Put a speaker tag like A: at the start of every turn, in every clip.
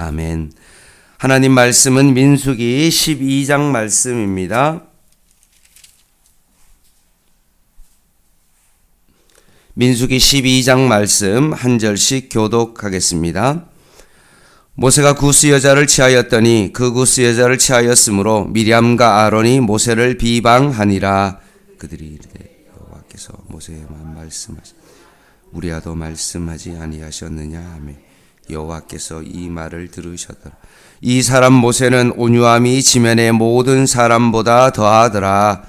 A: 아멘. 하나님 말씀은 민수기 12장 말씀입니다. 민수기 12장 말씀 한 절씩 교독하겠습니다. 모세가 구스 여자를 취하였더니 그 구스 여자를 취하였으므로 미리암과 아론이 모세를 비방하니라 그들이 이르되 여호와께서 모세에만 말씀하시 우리야도 말씀하지 아니하셨느냐 하며 여호와께서 이 말을 들으셨더라. 이 사람 모세는 온유함이 지면의 모든 사람보다 더하더라.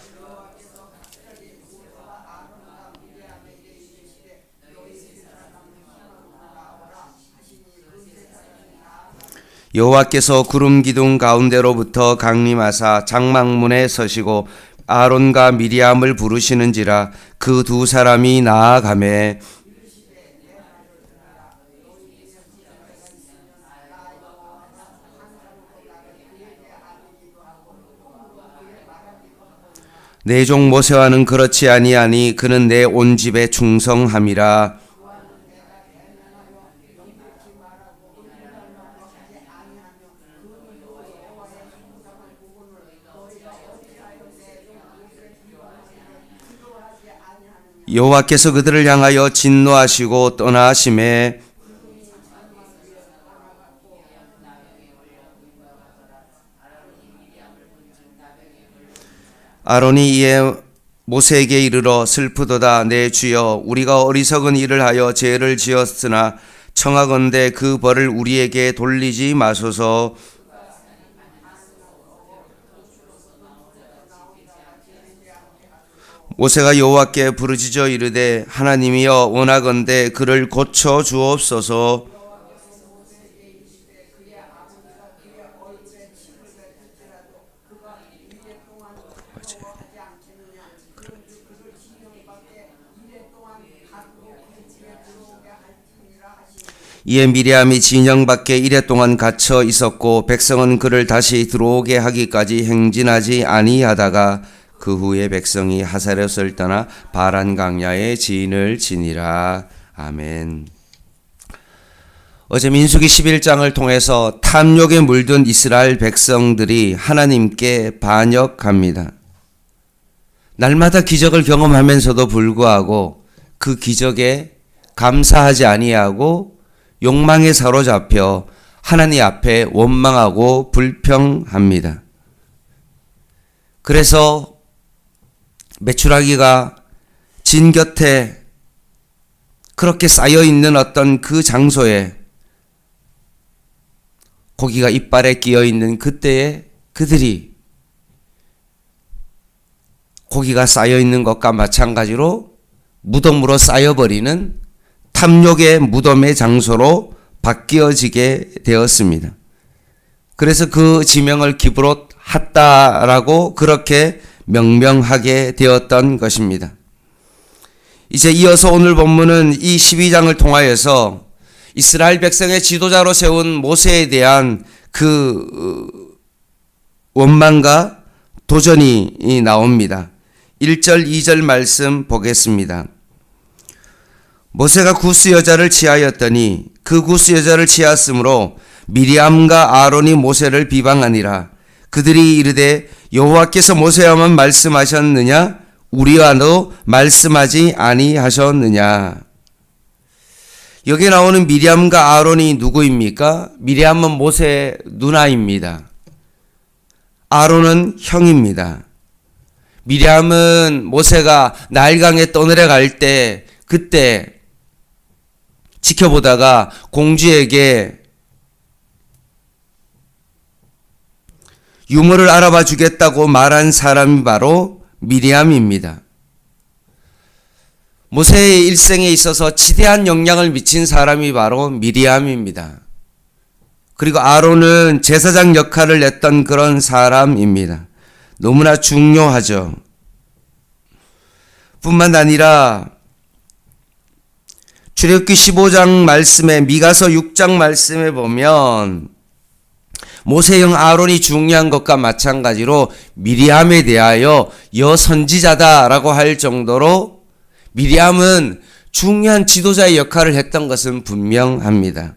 A: 여호와께서 구름 기둥 가운데로부터 강림하사 장막문에 서시고 아론과 미리암을 부르시는지라 그 두 사람이 나아가매 내 종 모세와는 그렇지 아니하니 그는 내 온 집에 충성함이라. 여호와께서 그들을 향하여 진노하시고 떠나심에 아론이 이에 모세에게 이르러 슬프도다. 내 주여 우리가 어리석은 일을 하여 죄를 지었으나 청하건대 그 벌을 우리에게 돌리지 마소서. 모세가 여호와께 부르짖어 이르되 하나님이여 원하건대 그를 고쳐 주옵소서 이에 미리암이 진영 밖에 이래 동안 갇혀 있었고 백성은 그를 다시 들어오게 하기까지 행진하지 아니하다가 그 후에 백성이 하사렛을 떠나 바란 강야의 지인을 지니라 아멘. 어제 민수기 11장을 통해서 탐욕에 물든 이스라엘 백성들이 하나님께 반역합니다. 날마다 기적을 경험하면서도 불구하고 그 기적에 감사하지 아니하고 욕망에 사로잡혀 하나님 앞에 원망하고 불평합니다. 그래서 메추라기가 진 곁에 그렇게 쌓여 있는 어떤 그 장소에 고기가 이빨에 끼어 있는 그때에 그들이 고기가 쌓여 있는 것과 마찬가지로 무덤으로 쌓여버리는 탐욕의 무덤의 장소로 바뀌어지게 되었습니다. 그래서 그 지명을 기브롯 핫다라고 그렇게 명명하게 되었던 것입니다. 이제 이어서 오늘 본문은 이 12장을 통하여서 이스라엘 백성의 지도자로 세운 모세에 대한 그 원망과 도전이 나옵니다. 1절, 2절 말씀 보겠습니다. 모세가 구스 여자를 취하였더니 그 구스 여자를 취하였으므로 미리암과 아론이 모세를 비방하니라. 그들이 이르되 여호와께서 모세와만 말씀하셨느냐 우리와도 말씀하지 아니하셨느냐 여기 나오는 미리암과 아론이 누구입니까? 미리암은 모세 누나입니다. 아론은 형입니다. 미리암은 모세가 나일강에 떠내려 갈 때 그때 지켜보다가 공주에게 유머를 알아봐 주겠다고 말한 사람이 바로 미리암입니다. 모세의 일생에 있어서 지대한 영향을 미친 사람이 바로 미리암입니다. 그리고 아론은 제사장 역할을 했던 그런 사람입니다. 너무나 중요하죠. 뿐만 아니라 출애굽기 15장 말씀에 미가서 6장 말씀에 보면 모세형 아론이 중요한 것과 마찬가지로 미리암에 대하여 여선지자다라고 할 정도로 미리암은 중요한 지도자의 역할을 했던 것은 분명합니다.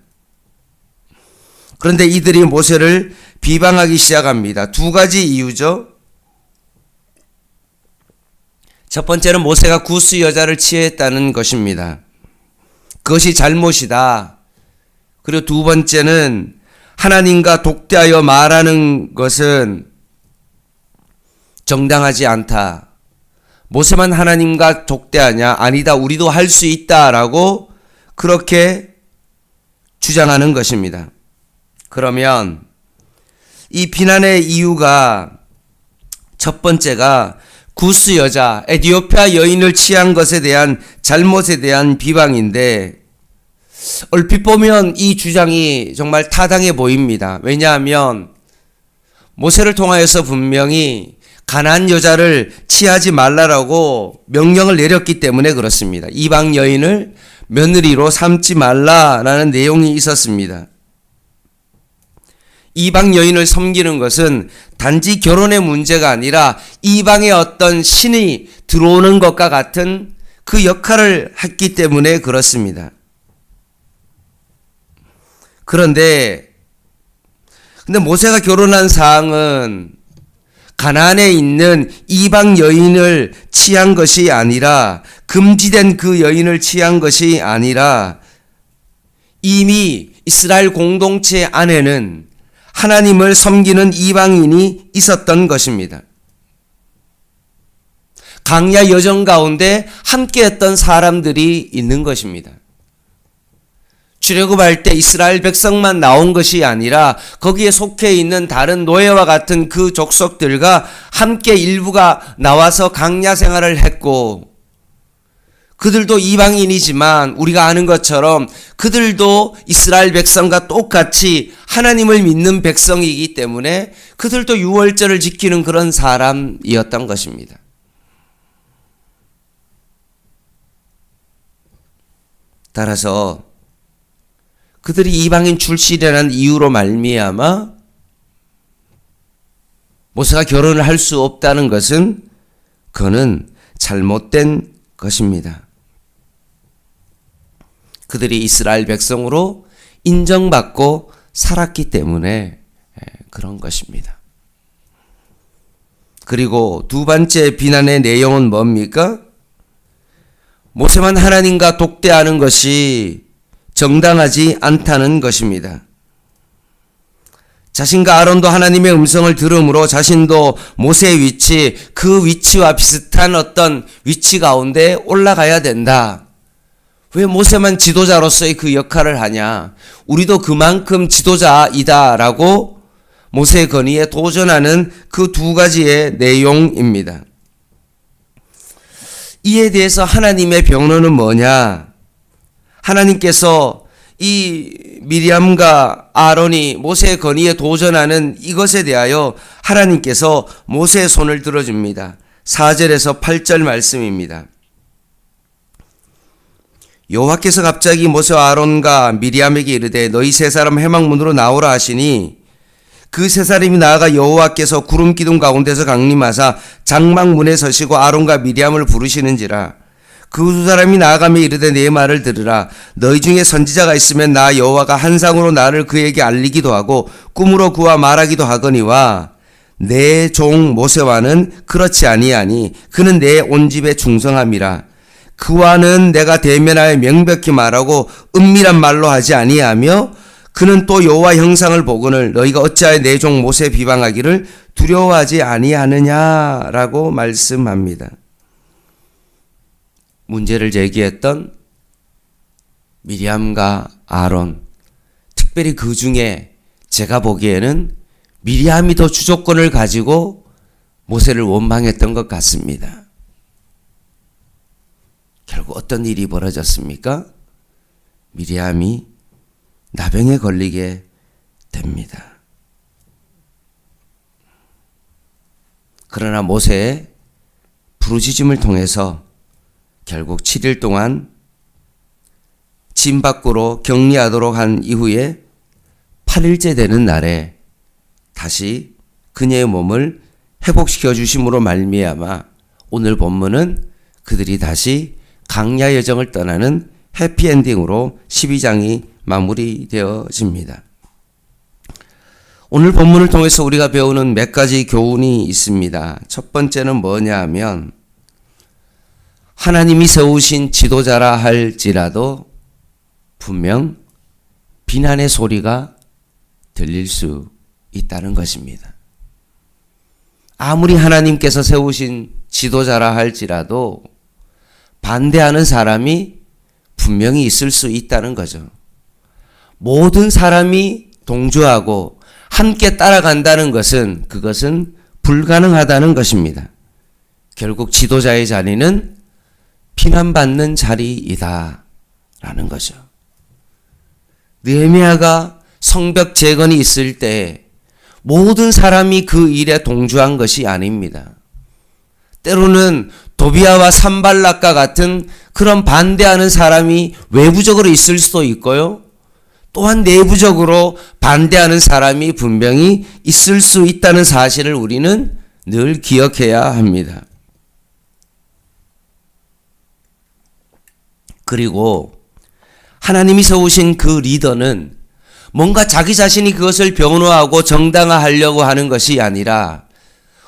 A: 그런데 이들이 모세를 비방하기 시작합니다. 두 가지 이유죠. 첫 번째는 모세가 구스 여자를 취했다는 것입니다. 그것이 잘못이다. 그리고 두 번째는 하나님과 독대하여 말하는 것은 정당하지 않다. 모세만 하나님과 독대하냐? 아니다. 우리도 할 수 있다라고 그렇게 주장하는 것입니다. 그러면 이 비난의 이유가 첫 번째가 구스 여자, 에디오피아 여인을 취한 것에 대한 잘못에 대한 비방인데 얼핏 보면 이 주장이 정말 타당해 보입니다. 왜냐하면 모세를 통하여서 분명히 가난 여자를 취하지 말라라고 명령을 내렸기 때문에 그렇습니다. 이방 여인을 며느리로 삼지 말라라는 내용이 있었습니다. 이방 여인을 섬기는 것은 단지 결혼의 문제가 아니라 이방의 어떤 신이 들어오는 것과 같은 그 역할을 했기 때문에 그렇습니다. 그런데 근데 모세가 결혼한 사항은 가나안에 있는 이방 여인을 취한 것이 아니라 금지된 그 여인을 취한 것이 아니라 이미 이스라엘 공동체 안에는 하나님을 섬기는 이방인이 있었던 것입니다. 강야 여정 가운데 함께했던 사람들이 있는 것입니다. 출애굽할 때 이스라엘 백성만 나온 것이 아니라 거기에 속해 있는 다른 노예와 같은 그 족속들과 함께 일부가 나와서 강야 생활을 했고 그들도 이방인이지만 우리가 아는 것처럼 그들도 이스라엘 백성과 똑같이 하나님을 믿는 백성이기 때문에 그들도 유월절을 지키는 그런 사람이었던 것입니다. 따라서 그들이 이방인 출신이라는 이유로 말미암아 모세가 결혼을 할 수 없다는 것은 그는 잘못된 것입니다. 그들이 이스라엘 백성으로 인정받고 살았기 때문에 그런 것입니다. 그리고 두 번째 비난의 내용은 뭡니까? 모세만 하나님과 독대하는 것이 정당하지 않다는 것입니다. 자신과 아론도 하나님의 음성을 들음으로 자신도 모세의 위치, 그 위치와 비슷한 어떤 위치 가운데 올라가야 된다. 왜 모세만 지도자로서의 그 역할을 하냐? 우리도 그만큼 지도자이다라고 모세 건의에 도전하는 그 두 가지의 내용입니다. 이에 대해서 하나님의 변호는 뭐냐? 하나님께서 이 미리암과 아론이 모세의 건의에 도전하는 이것에 대하여 하나님께서 모세의 손을 들어줍니다. 4절에서 8절 말씀입니다. 여호와께서 갑자기 모세와 아론과 미리암에게 이르되 너희 세 사람 해망문으로 나오라 하시니 그 세 사람이 나아가 여호와께서 구름 기둥 가운데서 강림하사 장막문에 서시고 아론과 미리암을 부르시는지라. 그 두 사람이 나아가며 이르되 내 말을 들으라. 너희 중에 선지자가 있으면 나 여호와가 한상으로 나를 그에게 알리기도 하고 꿈으로 그와 말하기도 하거니와 내 종 모세와는 그렇지 아니하니 그는 내 온 집에 충성함이라 그와는 내가 대면하여 명백히 말하고 은밀한 말로 하지 아니하며 그는 또 여호와 형상을 보거늘 너희가 어찌하여 내 종 모세 비방하기를 두려워하지 아니하느냐라고 말씀합니다. 문제를 제기했던 미리암과 아론 특별히 그 중에 제가 보기에는 미리암이 더 주조건을 가지고 모세를 원망했던 것 같습니다. 결국 어떤 일이 벌어졌습니까? 미리암이 나병에 걸리게 됩니다. 그러나 모세의 부르짖음을 통해서 결국 7일 동안 진 밖으로 격리하도록 한 이후에 8일째 되는 날에 다시 그녀의 몸을 회복시켜 주심으로 말미암아 오늘 본문은 그들이 다시 강야 여정을 떠나는 해피엔딩으로 12장이 마무리되어집니다. 오늘 본문을 통해서 우리가 배우는 몇 가지 교훈이 있습니다. 첫 번째는 뭐냐 하면 하나님이 세우신 지도자라 할지라도 분명 비난의 소리가 들릴 수 있다는 것입니다. 아무리 하나님께서 세우신 지도자라 할지라도 반대하는 사람이 분명히 있을 수 있다는 거죠. 모든 사람이 동조하고 함께 따라간다는 것은 그것은 불가능하다는 것입니다. 결국 지도자의 자리는 비난받는 자리이다. 라는 거죠. 느헤미야가 성벽 재건이 있을 때 모든 사람이 그 일에 동조한 것이 아닙니다. 때로는 도비아와 산발락과 같은 그런 반대하는 사람이 외부적으로 있을 수도 있고요. 또한 내부적으로 반대하는 사람이 분명히 있을 수 있다는 사실을 우리는 늘 기억해야 합니다. 그리고 하나님이 세우신 그 리더는 뭔가 자기 자신이 그것을 변호하고 정당화하려고 하는 것이 아니라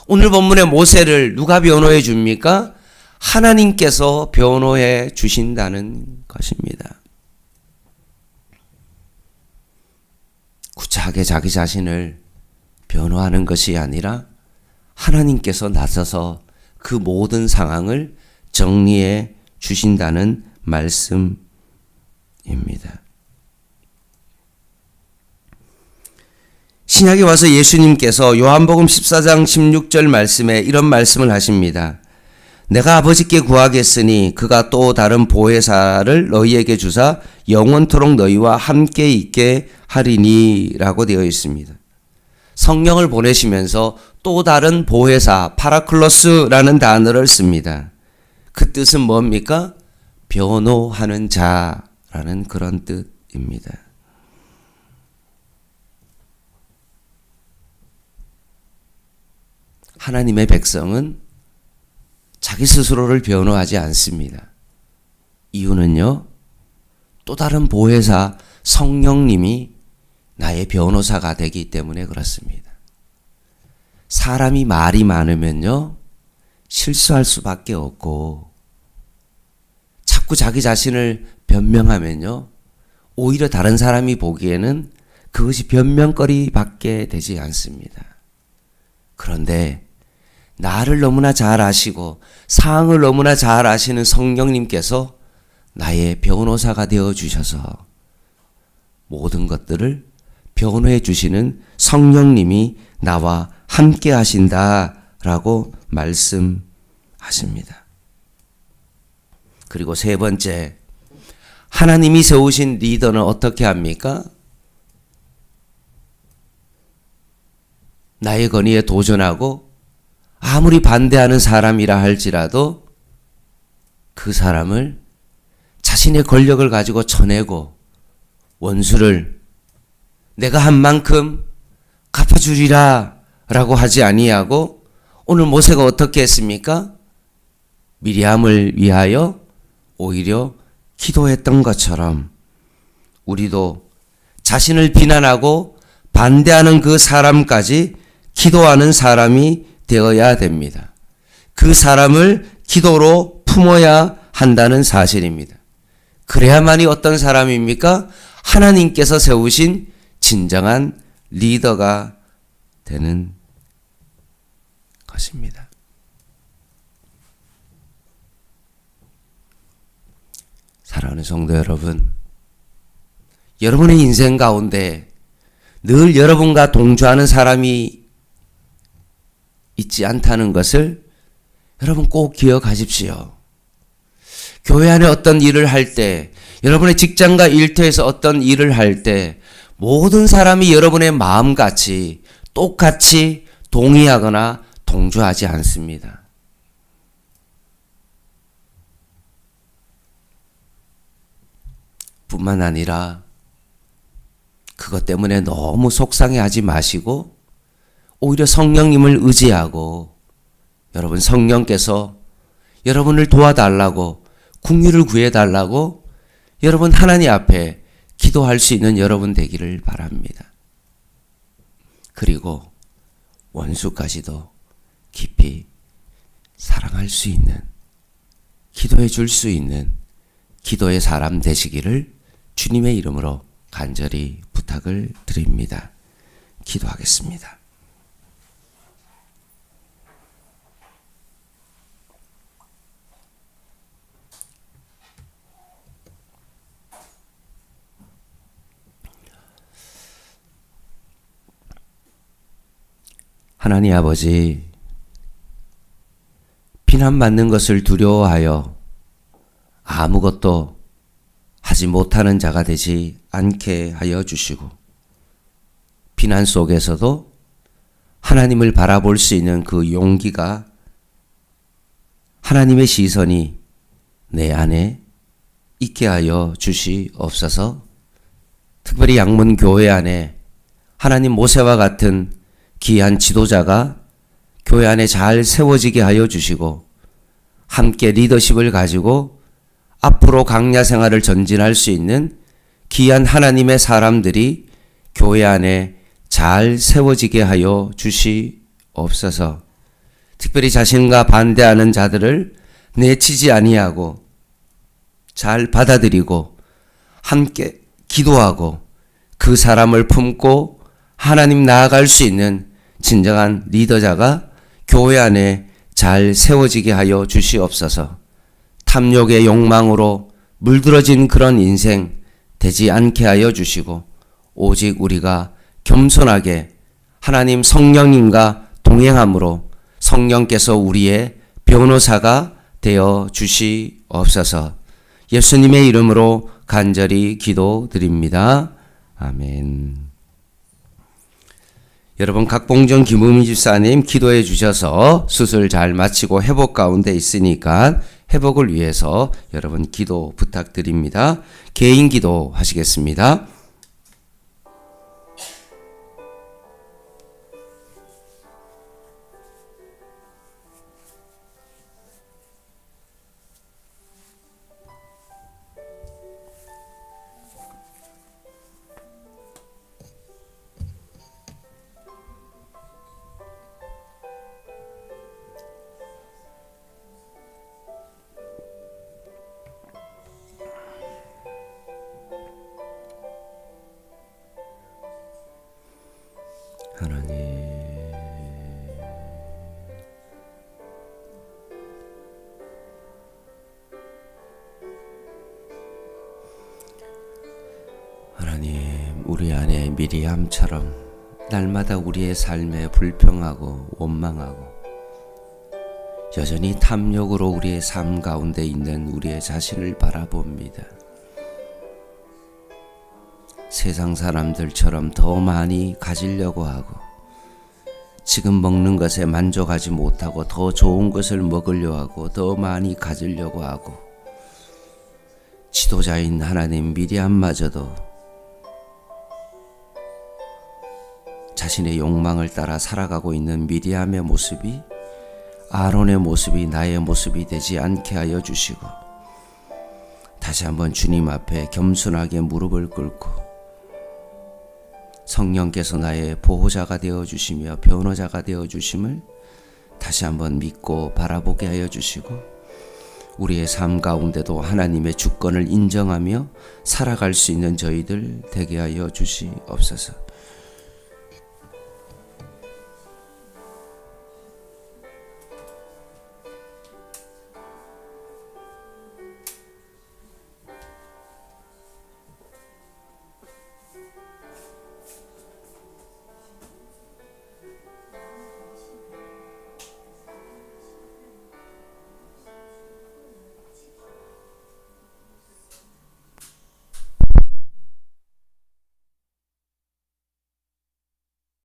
A: 오늘 본문의 모세를 누가 변호해 줍니까? 하나님께서 변호해 주신다는 것입니다. 구차하게 자기 자신을 변호하는 것이 아니라 하나님께서 나서서 그 모든 상황을 정리해 주신다는 말씀입니다. 신약에 와서 예수님께서 요한복음 14장 16절 말씀에 이런 말씀을 하십니다. 내가 아버지께 구하겠으니 그가 또 다른 보혜사를 너희에게 주사 영원토록 너희와 함께 있게 하리니라고 되어 있습니다. 성령을 보내시면서 또 다른 보혜사 파라클로스라는 단어를 씁니다. 그 뜻은 뭡니까? 변호하는 자라는 그런 뜻입니다. 하나님의 백성은 자기 스스로를 변호하지 않습니다. 이유는요, 또 다른 보혜사 성령님이 나의 변호사가 되기 때문에 그렇습니다. 사람이 말이 많으면요, 실수할 수밖에 없고, 자꾸 자기 자신을 변명하면요, 오히려 다른 사람이 보기에는 그것이 변명거리 밖에 되지 않습니다. 그런데 나를 너무나 잘 아시고 상황을 너무나 잘 아시는 성령님께서 나의 변호사가 되어 주셔서 모든 것들을 변호해 주시는 성령님이 나와 함께 하신다라고 말씀하십니다. 그리고 세 번째, 하나님이 세우신 리더는 어떻게 합니까? 나의 건의에 도전하고 아무리 반대하는 사람이라 할지라도 그 사람을 자신의 권력을 가지고 쳐내고 원수를 내가 한 만큼 갚아주리라 라고 하지 아니하고 오늘 모세가 어떻게 했습니까? 미리암을 위하여 오히려 기도했던 것처럼 우리도 자신을 비난하고 반대하는 그 사람까지 기도하는 사람이 되어야 됩니다. 그 사람을 기도로 품어야 한다는 사실입니다. 그래야만이 어떤 사람입니까? 하나님께서 세우신 진정한 리더가 되는 것입니다. 사랑하는 성도 여러분, 여러분의 인생 가운데 늘 여러분과 동조하는 사람이 있지 않다는 것을 여러분 꼭 기억하십시오. 교회 안에 어떤 일을 할 때, 여러분의 직장과 일터에서 어떤 일을 할 때, 모든 사람이 여러분의 마음같이 똑같이 동의하거나 동조하지 않습니다. 뿐만 아니라 그것 때문에 너무 속상해 하지 마시고 오히려 성령님을 의지하고 여러분 성령께서 여러분을 도와달라고 궁유를 구해달라고 여러분 하나님 앞에 기도할 수 있는 여러분 되기를 바랍니다. 그리고 원수까지도 깊이 사랑할 수 있는 기도해 줄 수 있는 기도의 사람 되시기를 주님의 이름으로 간절히 부탁을 드립니다. 기도하겠습니다. 하나님 아버지, 비난받는 것을 두려워하여 아무것도 하지 못하는 자가 되지 않게 하여 주시고, 비난 속에서도 하나님을 바라볼 수 있는 그 용기가 하나님의 시선이 내 안에 있게 하여 주시옵소서. 특별히 양문 교회 안에 하나님 모세와 같은 귀한 지도자가 교회 안에 잘 세워지게 하여 주시고 함께 리더십을 가지고 앞으로 강야 생활을 전진할 수 있는 귀한 하나님의 사람들이 교회 안에 잘 세워지게 하여 주시옵소서. 특별히 자신과 반대하는 자들을 내치지 아니하고 잘 받아들이고 함께 기도하고 그 사람을 품고 하나님 나아갈 수 있는 진정한 리더자가 교회 안에 잘 세워지게 하여 주시옵소서. 탐욕의 욕망으로 물들어진 그런 인생 되지 않게 하여 주시고 오직 우리가 겸손하게 하나님 성령님과 동행함으로 성령께서 우리의 변호사가 되어 주시옵소서. 예수님의 이름으로 간절히 기도드립니다. 아멘. 여러분 각봉정 김우미 집사님 기도해 주셔서 수술 잘 마치고 회복 가운데 있으니까 회복을 위해서 여러분 기도 부탁드립니다. 개인 기도 하시겠습니다. 미리암처럼 날마다 우리의 삶에 불평하고 원망하고 여전히 탐욕으로 우리의 삶 가운데 있는 우리의 자신을 바라봅니다. 세상 사람들처럼 더 많이 가지려고 하고 지금 먹는 것에 만족하지 못하고 더 좋은 것을 먹으려 하고 더 많이 가지려고 하고 지도자인 하나님 미리암마저도 자신의 욕망을 따라 살아가고 있는 미리암의 모습이 아론의 모습이 나의 모습이 되지 않게 하여 주시고 다시 한번 주님 앞에 겸손하게 무릎을 꿇고 성령께서 나의 보호자가 되어 주시며 변호자가 되어 주심을 다시 한번 믿고 바라보게 하여 주시고 우리의 삶 가운데도 하나님의 주권을 인정하며 살아갈 수 있는 저희들 되게 하여 주시옵소서.